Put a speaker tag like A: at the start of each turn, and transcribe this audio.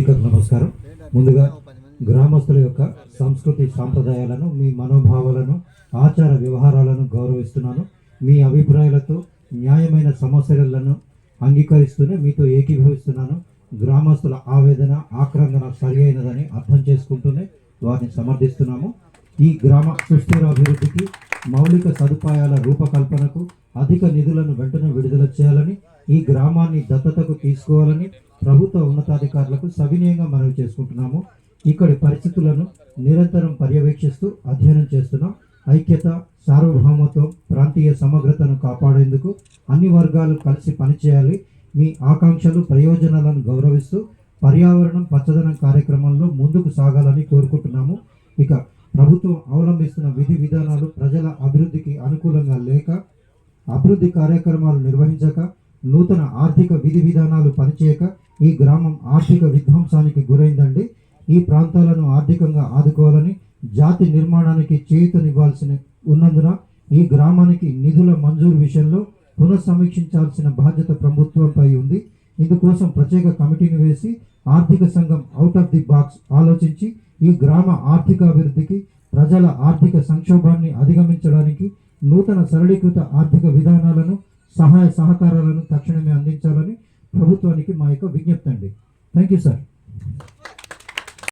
A: Speaker నమస్కారం. ముందుగా గ్రామస్తుల యొక్క సంస్కృతి సాంప్రదాయాలను మీ మనోభావాలను ఆచార వ్యవహారాలను గౌరవిస్తున్నాను. మీ అభిప్రాయాలతో న్యాయమైన సమస్యలను అంగీకరిస్తూనే మీతో ఏకీభవిస్తున్నాను. గ్రామస్తుల ఆవేదన ఆక్రందన సరి అయినదని అర్థం చేసుకుంటూనే వారిని సమర్థిస్తున్నాము. ఈ గ్రామ సుస్థిర అభివృద్ధికి మౌలిక సదుపాయాల రూపకల్పనకు అధిక నిధులను వెంటనే విడుదల చేయాలని ఈ గ్రామాన్ని దత్తతకు తీసుకోవాలని ప్రభుత్వ ఉన్నతాధికారులకు సవినయంగా మనవి చేసుకుంటున్నాము. ఇక్కడి పరిస్థితులను నిరంతరం పర్యవేక్షిస్తూ అధ్యయనం చేస్తున్నాం. ఐక్యత సార్వభౌమత్వం ప్రాంతీయ సమగ్రతను కాపాడేందుకు అన్ని వర్గాలు కలిసి పనిచేయాలి. మీ ఆకాంక్షలు ప్రయోజనాలను గౌరవిస్తూ పర్యావరణం పచ్చదనం కార్యక్రమంలో ముందుకు సాగాలని కోరుకుంటున్నాము. ఇక ప్రభుత్వం అవలంబిస్తున్న విధి విధానాలు ప్రజల అభివృద్ధికి అనుకూలంగా లేక అభివృద్ధి కార్యక్రమాలు నిర్వహించక నూతన ఆర్థిక విధి విధానాలు పనిచేయక ఈ గ్రామం ఆర్థిక విధ్వంసానికి గురైందండి. ఈ ప్రాంతాలను ఆర్థికంగా ఆదుకోవాలని జాతి నిర్మాణానికి చేయూతనివ్వాల్సిన ఉన్నందున ఈ గ్రామానికి నిధుల మంజూరు విషయంలో పునఃసమీక్షించాల్సిన బాధ్యత ప్రభుత్వంపై ఉంది. ఇందుకోసం ప్రత్యేక కమిటీని వేసి ఆర్థిక సంఘం అవుట్ ఆఫ్ ది బాక్స్ ఆలోచించి ఈ గ్రామ ఆర్థిక అభివృద్ధికి ప్రజల ఆర్థిక సంక్షోభాన్ని అధిగమించడానికి నూతన సరళీకృత ఆర్థిక విధానాలను సహాయ సహకారాలను తక్షణమే అందించాలని ప్రభుత్వానికి మా యొక్క విజ్ఞప్తి అండి. Thank you sir